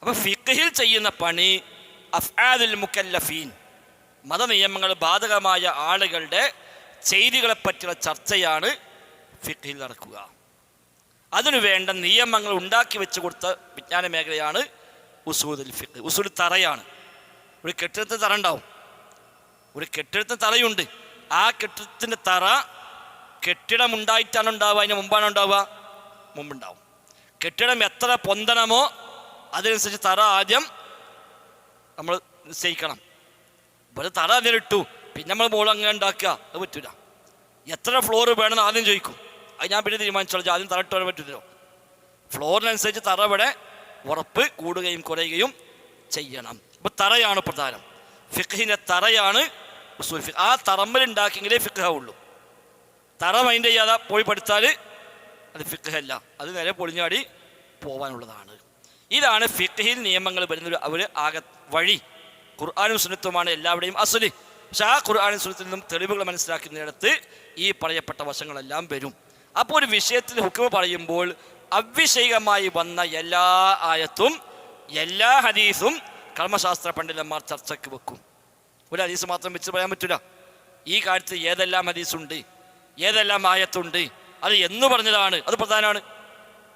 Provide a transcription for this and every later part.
അപ്പൊ ഫിഖിൽ ചെയ്യുന്ന പണി അഫ്ആദുൽ മുക്കല്ലഫീൻ. മതനിയമങ്ങൾ ബാധകമായ ആളുകളുടെ ചെയ്തികളെ പറ്റിയുള്ള ചർച്ചയാണ് ഫിഖിൽ നടക്കുക. അതിനുവേണ്ട നിയമങ്ങൾ ഉണ്ടാക്കി വെച്ചു കൊടുത്ത വിജ്ഞാന മേഖലയാണ് ഉസൂദുൽ ഫിഖ്. ഉസൂൽ തറയാണ്. ഒരു കെട്ടിടത്തിന് തറ ഉണ്ടാവും. ഒരു കെട്ടിടത്തിന് തറയുണ്ട്. ആ കെട്ടിടത്തിന്റെ തറ കെട്ടിടം ഉണ്ടായിട്ടാണ് ഉണ്ടാവുക. അതിന് മുമ്പാണ് ഉണ്ടാവുക. മുമ്പുണ്ടാവും. കെട്ടിടം എത്ര പൊന്തണമോ അതിനനുസരിച്ച് തറ ആദ്യം നമ്മൾ നിശ്ചയിക്കണം. ഇവിടെ തറ ഇട്ടു. പിന്നെ നമ്മൾ മോൾ അങ്ങനെ ഉണ്ടാക്കുക. അത് പറ്റൂല. എത്ര ഫ്ലോർ വേണമെന്ന് ആദ്യം ചോദിക്കും. അത് ഞാൻ പിന്നെ തീരുമാനിച്ചോളാം. ആദ്യം തറ ഇട്ട് വരാൻ പറ്റില്ലല്ലോ ഫ്ലോറിനനുസരിച്ച് തറ ഇവിടെ ഉറപ്പ് കൂടുകയും കുറയുകയും ചെയ്യണം. അപ്പോൾ തറയാണ് പ്രധാനം. ഫിഖിന്റെ തറയാണ് ഉസൂൽ ഫിഖ്. ആ തറമ്മൽ ഉണ്ടാക്കിയെങ്കിലേ ഫിഖാവുള്ളൂ തറ മൈൻഡ് ചെയ്യാതെ പോയി പഠിച്ചാൽ അത് ഫിഖല്ല അത് നേരെ പൊളിഞ്ഞാടി പോവാനുള്ളതാണ്. ഇതാണ് ഫിഖഹിൽ നിയമങ്ങൾ വരുന്ന അവർ ആകെ വഴി. ഖുർആാനും സുനിത്വമാണ് എല്ലാവരുടെയും അസുൽ പക്ഷെ ആ ഖുർആാനും സുനിത്തിൽ നിന്നും തെളിവുകൾ മനസ്സിലാക്കുന്നിടത്ത് ഈ പറയപ്പെട്ട വശങ്ങളെല്ലാം വരും. അപ്പോൾ ഒരു വിഷയത്തിൽ ഹുക്കുമ പറയുമ്പോൾ അവിഷയികമായി വന്ന എല്ലാ ആയത്തും എല്ലാ ഹദീസും കർമ്മശാസ്ത്ര പണ്ഡിതന്മാർ ചർച്ചയ്ക്ക് വെക്കും. ഒരു ഹദീസ് മാത്രം വെച്ച് പറയാൻ പറ്റില്ല. ഈ കാര്യത്തിൽ ഏതെല്ലാം ഹദീസുണ്ട്? ഏതെല്ലാം ആയത്തുണ്ട്? അത് എന്ന് പറഞ്ഞതാണ്. അത് പ്രധാനമാണ്.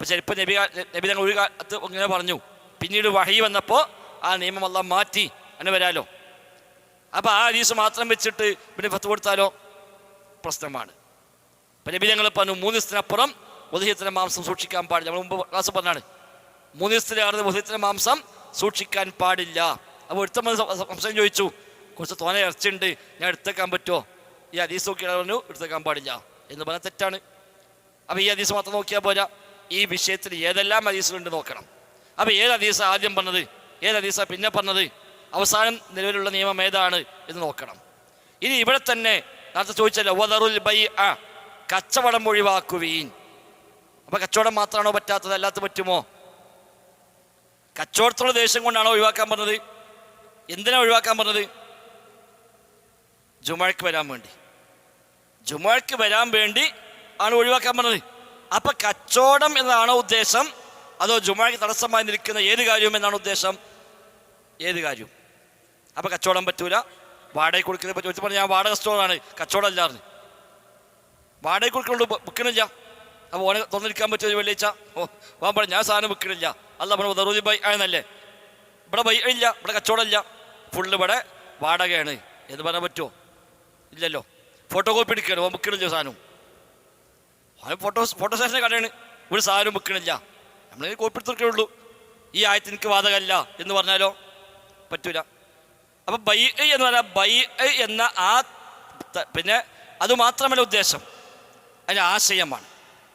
ഇപ്പം ചിലപ്പോൾ നബി നബി തങ്ങൾ ഒരു കാലത്ത് ഇങ്ങനെ പറഞ്ഞു. പിന്നീട് വഹി വന്നപ്പോൾ ആ നിയമം എല്ലാം മാറ്റി. അങ്ങനെ വരാലോ. അപ്പോൾ ആ ഹദീസ് മാത്രം വെച്ചിട്ട് പിന്നെ ഫത്ത് കൊടുത്താലോ? പ്രശ്നമാണ്. അപ്പൊ നബി ഞങ്ങൾ പറഞ്ഞു മൂന്ന് ദിവസത്തിനപ്പുറം ഉദയത്തിന്റെ മാംസം സൂക്ഷിക്കാൻ പാടില്ല. നമ്മൾ മുമ്പ് ക്ലാസ് പറഞ്ഞാണ്. മൂന്ന് ദിവസത്തിലാണ് ഉദയത്തിന്റെ മാംസം സൂക്ഷിക്കാൻ പാടില്ല. അപ്പോൾ ഒരുത്ത സംശയം ചോദിച്ചു കുറച്ച് തോനെ ഇറച്ചിയുണ്ട് ഞാൻ എടുത്തേക്കാൻ പറ്റുമോ ഈ ഹദീസ് നോക്കിയാൽ പറഞ്ഞു എടുത്തേക്കാൻ പാടില്ല എന്ന് പറഞ്ഞാൽ തെറ്റാണ്. അപ്പോൾ ഈ ഹദീസ് മാത്രം നോക്കിയാൽ പോരാ. ഈ വിഷയത്തിൽ ഏതെല്ലാം ഹദീസുകളുണ്ട് നോക്കണം. അപ്പോൾ ഏത് ഹദീസ് ആദ്യം പറഞ്ഞത്? ഏത് ഹദീസ പിന്നെ പറഞ്ഞത്? അവസാനം നിലവിലുള്ള നിയമം ഏതാണ് എന്ന് നോക്കണം. ഇനി ഇവിടെ തന്നെ നേരത്തെ ചോദിച്ചല്ലോ വദറുൽ ബൈ ആ കച്ചവടം ഒഴിവാക്കുവീൻ. അപ്പൊ കച്ചവടം മാത്രമാണോ പറ്റാത്തത്? അല്ലാത്ത പറ്റുമോ? കച്ചവടത്തുള്ള ദേഷ്യം കൊണ്ടാണോ ഒഴിവാക്കാൻ പറഞ്ഞത്? എന്തിനാ ഒഴിവാക്കാൻ പറഞ്ഞത്? ജുമഴക്ക് വരാൻ വേണ്ടി. ജുമഴക്ക് വരാൻ വേണ്ടി ആണ് ഒഴിവാക്കാൻ പറഞ്ഞത്. അപ്പൊ കച്ചവടം എന്നതാണോ ഉദ്ദേശം? അതോ ജുമാക്ക് തടസ്സമായി നിൽക്കുന്ന ഏത് കാര്യവും എന്നാണ് ഉദ്ദേശം? ഏത് കാര്യവും. അപ്പൊ കച്ചവടം പറ്റൂല. വാടക കൊടുക്കുന്നത് പറ്റും പറഞ്ഞാൽ ഞാൻ വാടക സ്റ്റോറാണ് കച്ചവടം അല്ലാതെ വാടക കൊടുക്കുന്നുണ്ട് വിൽക്കണില്ല അപ്പോൾ ഓനെ തുറന്നിരിക്കാൻ പറ്റുമോ ഒരു വെള്ളിയാഴ്ച. ഓ വാൻ പറഞ്ഞു ഞാൻ സാധനം വിൽക്കണില്ല അല്ല പറഞ്ഞു ദറൂതി ബൈ ആയെന്നല്ലേ ഇവിടെ ബൈ ഇല്ല. ഇവിടെ കച്ചവടം ഇല്ല. ഫുള്ള് ഇവിടെ വാടകയാണ്. എന്ന് പറയാൻ പറ്റുമോ ഇല്ലല്ലോ. ഫോട്ടോ കോപ്പി എടുക്കുകയാണ് വിൽക്കണില്ല സാധനം. അവൻ ഫോട്ടോ ഫോട്ടോ സ്റ്റേഷന്റെ കടയാണ് ഒരു സാധനം വെക്കണില്ല. നമ്മൾ കോപ്പി ഉള്ളൂ. ഈ ആയത്തിന് എനിക്ക് വാതകമല്ല എന്ന് പറഞ്ഞാലോ? പറ്റൂല. അപ്പം ബൈ എന്ന് പറഞ്ഞാൽ ബൈ എന്ന ആ പിന്നെ അത് മാത്രമല്ല ഉദ്ദേശം. അതിന്റെ ആശയമാണ്.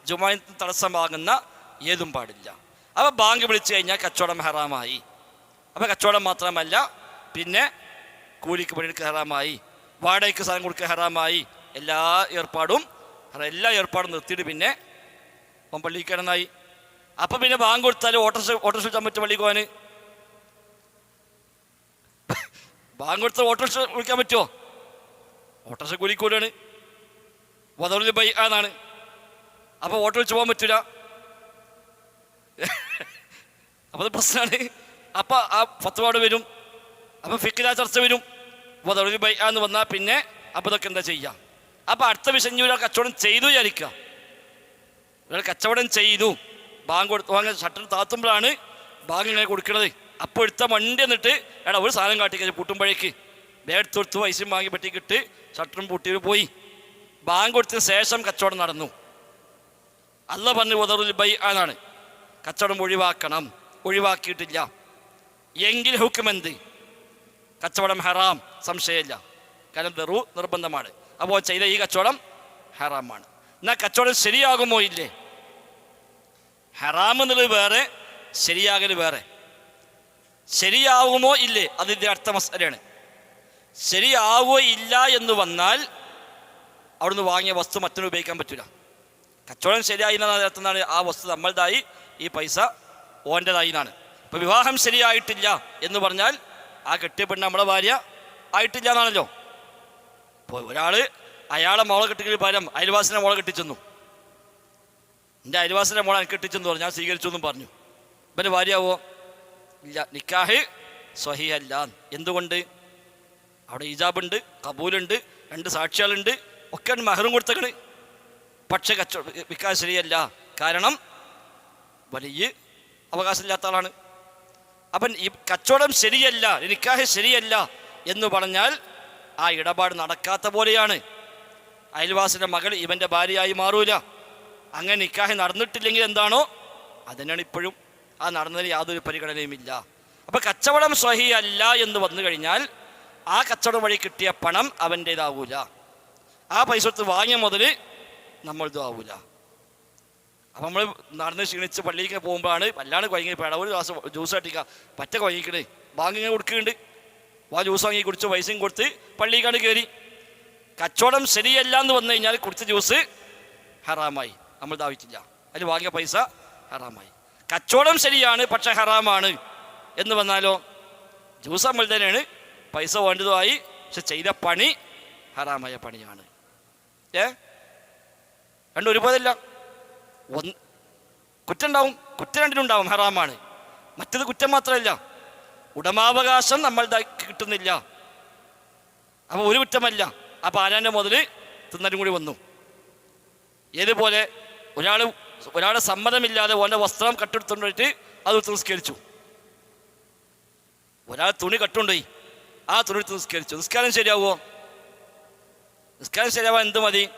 ജുമാന് തടസ്സമാകുന്ന ഏതും പാടില്ല. അപ്പോൾ ബാങ്ക് വിളിച്ചു കഴിഞ്ഞാൽ കച്ചവടം ഹറാമായി. അപ്പോൾ കച്ചവടം മാത്രമല്ല പിന്നെ കൂലിക്ക് പണിയെടുക്കുക ഹറാമായി. വാടകയ്ക്ക് സാധനം കൊടുക്കുക ഹറാമായി. എല്ലാ ഏർപ്പാടും ഹറ- എല്ലാ ഏർപ്പാടും നിർത്തിയിട്ട് പിന്നെ അവൻ പള്ളിക്ക് കിടന്നായി അപ്പം പിന്നെ ബാങ്ക് കൊടുത്താൽ ഓട്ടോസ് ഓട്ടോസ് വിളിച്ചാൽ പറ്റും പള്ളിക്ക് പോകാൻ ബാങ്ക് കൊടുത്താൽ ഓട്ടോസ് വിളിക്കാൻ പറ്റുമോ ഓട്ടോസ് കൂലിക്കൂലാണ് വധവലി ബൈ ആന്നാണ്. അപ്പോൾ ഓട്ടോ വിളിച്ച് പോകാൻ പറ്റില്ല അപ്പോൾ അത് പ്രശ്നമാണ് അപ്പോൾ ആ ഫത്വാട് വരും. അപ്പോൾ ഫിക്കില ചർച്ച വരും. വധവലി ബൈ ആന്ന് വന്നാൽ പിന്നെ അപ്പോൾ ഇതൊക്കെ എന്താ ചെയ്യുക അപ്പോൾ അടുത്ത വിഷം ഇനി ഒരാൾ കച്ചവടം ചെയ്തു വിചാരിക്കുക ഒരാൾ കച്ചവടം ചെയ്തു. ബാങ്ക് കൊടുത്തു വാങ്ങ ഷട്ടർ താത്തുമ്പോഴാണ് ബാങ്ക് ഇങ്ങനെ കൊടുക്കണത്. അപ്പോൾ എടുത്ത വണ്ടി എന്നിട്ട് എടാ ഒരു സാധനം കാട്ടിക്കഴിഞ്ഞ് പൂട്ടുമ്പോഴേക്ക്. ബേഡ് തൊടുത്ത് പൈസയും വാങ്ങി പറ്റിക്കിട്ട് ഷട്ടറും പൂട്ടി പോയി. ബാങ്ക് കൊടുത്തതിന് ശേഷം കച്ചവടം നടന്നു. അല്ല പറഞ്ഞു ഉദറുൽ ബൈ ആണാണ് കച്ചവടം ഒഴിവാക്കണം. ഒഴിവാക്കിയിട്ടില്ല. എങ്കിൽ ഹുക്കുമെന്ത് കച്ചവടം ഹറാം. സംശയമില്ല. കാരണം വെറു നിർബന്ധമാണ്. അപ്പോൾ ചെയ്ത ഈ കച്ചവടം ഹറാമാണ്. എന്നാൽ കച്ചവടം ശരിയാകുമോ ഇല്ലേ? ഹറാം എന്നുള്ളത് വേറെ ശരിയാകൽ വേറെ. ശരിയാവുമോ ഇല്ലേ? അതിന്റെ അടുത്ത മസലയാണ്. ശരിയാവുകയോ ഇല്ല എന്ന് വന്നാൽ അവിടുന്ന് വാങ്ങിയ വസ്തു മറ്റൊന്ന് ഉപയോഗിക്കാൻ പറ്റില്ല കച്ചവടം ശരിയായി എന്നാണ് ആ വസ്തു നമ്മളതായി ഈ പൈസ ഓന്റെതായി എന്നാണ്. ഇപ്പം വിവാഹം ശരിയായിട്ടില്ല എന്ന് പറഞ്ഞാൽ ആ കെട്ടിയ പെണ്ണ് നമ്മളെ ഭാര്യ ആയിട്ടില്ല എന്നാണല്ലോ. ഇപ്പോൾ ഒരാൾ അയാളെ മോളെ കെട്ടിക്കൽ പകരം അയൽവാസിനെ മോളെ കെട്ടിച്ചെന്നു. എന്റെ അയൽവാസിനെ മോളെ കെട്ടിച്ചെന്ന് പറഞ്ഞു. ഞാൻ സ്വീകരിച്ചു എന്നും പറഞ്ഞു. ഇവന്റെ ഭാര്യയാവോ? ഇല്ല. നിക്കാഹ് സ്വഹിയല്ല എന്തുകൊണ്ട്? അവിടെ ഇജാബുണ്ട് കബൂലുണ്ട് രണ്ട് സാക്ഷികളുണ്ട്. ഒക്കെ മഹറും കൊടുത്തേക്കണ്. പക്ഷെ കച്ചവട വിക്കാൻ ശരിയല്ല. കാരണം വലിയ അവകാശമില്ലാത്ത ആളാണ്. അവൻ ഈ കച്ചവടം ശരിയല്ല നിക്കാഹ് ശരിയല്ല എന്ന് പറഞ്ഞാൽ ആ ഇടപാട് നടക്കാത്ത പോലെയാണ്. അയൽവാസിന്റെ മകൾ ഇവന്റെ ഭാര്യയായി മാറൂല. അങ്ങനെ നിക്കാഹ് നടന്നിട്ടില്ലെങ്കിൽ എന്താണോ അതിനാണ് ഇപ്പോഴും. ആ നടന്നതിന് യാതൊരു പരിഗണനയുമില്ല അപ്പോൾ കച്ചവടം സ്വഹിയല്ല എന്ന് വന്നു കഴിഞ്ഞാൽ ആ കച്ചവടം വഴി കിട്ടിയ പണം അവന്റേതാവൂല ആ പൈസ കൊടുത്ത് വാങ്ങിയ മുതൽ നമ്മളിതും ആവൂല. അപ്പം നമ്മൾ നടന്ന് ക്ഷീണിച്ച് പള്ളിയിലേക്ക് പോകുമ്പോഴാണ് വല്ലാണ്ട് കുഴങ്ങി പേട. ഒരു ഗ്ലാസ് ജ്യൂസ് അടിക്കുക പറ്റ കുഴങ്ങിക്കണേ. ബാങ്കിങ്ങനെ കൊടുക്കുന്നുണ്ട്. വാ ജ്യൂസ് വാങ്ങി കുടിച്ച് പൈസയും കൊടുത്ത് പള്ളിക്കാണ് കയറി കച്ചവടം ശരിയല്ല എന്ന് വന്നു കഴിഞ്ഞാൽ കുടിച്ച ജ്യൂസ് ഹറാമായി. നമ്മൾ ദാവിച്ചില്ല അതിൽ വാങ്ങിയ പൈസ ഹറാമായി. കച്ചവടം ശരിയാണ് പക്ഷെ ഹറാമാണ്. എന്ന് വന്നാലോ? ജ്യൂസ് നമ്മൾ തന്നെയാണ്. പൈസ വേണ്ടതുമായി. പക്ഷെ ചെയ്ത പണി ഹറാമായ പണിയാണ്. ഏ? രണ്ടും ഒരുപോലല്ല ഒന്ന് കുറ്റുണ്ടാവും കുറ്റം രണ്ടിനുണ്ടാവും. ഹറാമാണ്. മറ്റത് കുറ്റം മാത്രമല്ല. ഉടമാവകാശം നമ്മൾ കിട്ടുന്നില്ല. അപ്പോൾ ഒരു കുറ്റമല്ല. ആ ആരാന്റെ മുതൽ തിന്നലും കൂടി വന്നു. ഏതുപോലെ ഒരാൾ ഒരാളുടെ സമ്മതമില്ലാതെ ഓന്റെ വസ്ത്രം കട്ടെടുത്തുകൊണ്ടിട്ട് അത് നിസ്കരിച്ചു. ഒരാൾ തുണി കട്ടുണ്ടോയി ആ തുണി നിസ്കരിച്ചു. നിസ്കാരം ശരിയാവുമോ നിസ്കാരം ശരിയാവാൻ എന്ത് മതി?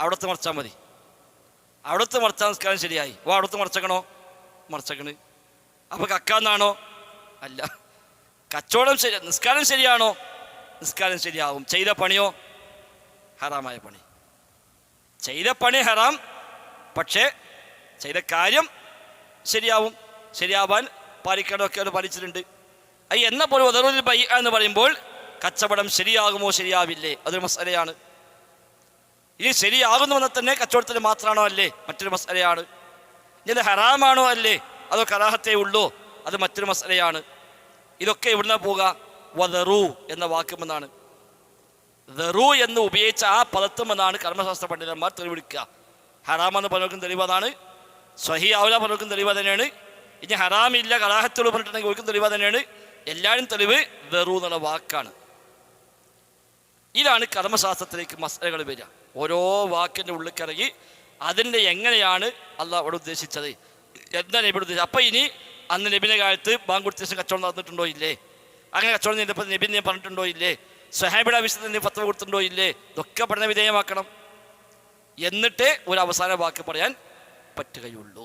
അവിടുത്തെ മറച്ചാൽ മതി. അവിടുത്തെ മറച്ചാൽ നിസ്കാരം ശരിയായി. ഓ അവിടുത്തെ മറച്ചക്കണോ? മറച്ചക്കണ്. അപ്പോൾ കക്കാന്നാണോ? അല്ല. കച്ചവടം ശരി നിസ്കാരം ശരിയാണോ? നിസ്കാരം ശരിയാവും. ചെയ്ത പണിയോ? ഹറാമായ പണി. ചെയ്ത പണി ഹറാം പക്ഷേ ചെയ്ത കാര്യം ശരിയാവും. ശരിയാവാൻ പാലിക്കാനൊക്കെ അവർ പാലിച്ചിട്ടുണ്ട്. അത് എന്ന പോലെ ഉദറുൽ ബൈ എന്ന് പറയുമ്പോൾ കച്ചവടം ശരിയാകുമോ ശരിയാവില്ലേ? അതൊരു മസലയാണ് ഇനി ശരിയാകുന്നു വന്നാൽ തന്നെ കച്ചവടത്തിന് മാത്രമാണോ അല്ലേ? മറ്റൊരു മസലയാണ് ഇനി ഹറാമാണോ അല്ലേ? അതോ കറാഹത്തേ ഉള്ളൂ. അത് മറ്റൊരു മസലയാണ് ഇതൊക്കെ എവിടുന്ന പോവുക? വദറു എന്ന വാക്കുമെന്നാണ് ദറു എന്ന് ഉപയോഗിച്ച ആ പദത്തുമെന്നാണ് കർമ്മശാസ്ത്ര പണ്ഡിതന്മാർ തെളിവെടുക്കുക. ഹറാമെന്ന് പലർക്കും തെളിവതാണ് സ്വഹി ആവില്ല പലർക്കും തെളിവ് തന്നെയാണ്. ഇനി ഹറാമില്ല കലാഹത്തോട് പറഞ്ഞിട്ടുണ്ടെങ്കിൽ ഒരിക്കും തെളിവ് തന്നെയാണ്. എല്ലാവരും തെളിവ് ദറു എന്നുള്ള വാക്കാണ്. ഇതാണ് കർമ്മശാസ്ത്രത്തിലേക്ക് മസലകൾ വരിക. ഓരോ വാക്കിന്റെ ഉള്ളിൽ കറങ്ങി അതിന്റെ എങ്ങനെയാണ് അള്ളാഹ് അവിടെ ഉദ്ദേശിച്ചത്? എന്താണ് ഇവിടെ ഉദ്ദേശിച്ചത്? അപ്പം ഇനി അന്ന് നബിന്റെ കാലത്ത് ബാങ്ക് കൊടുത്ത ശേഷം കച്ചവടം നടന്നിട്ടുണ്ടോ ഇല്ലേ? അങ്ങനെ കച്ചവടം ചെയ്തപ്പോൾ ഞാൻ പറഞ്ഞിട്ടുണ്ടോ ഇല്ലേ? സ്വഹാബിയുടെ ആവശ്യത്തിന് ഫത്വ കൊടുത്തിട്ടുണ്ടോ ഇല്ലേ? ഇതൊക്കെ പഠന വിധേയമാക്കണം. എന്നിട്ടേ ഒരു അവസാന വാക്ക് പറയാൻ പറ്റുകയുള്ളൂ.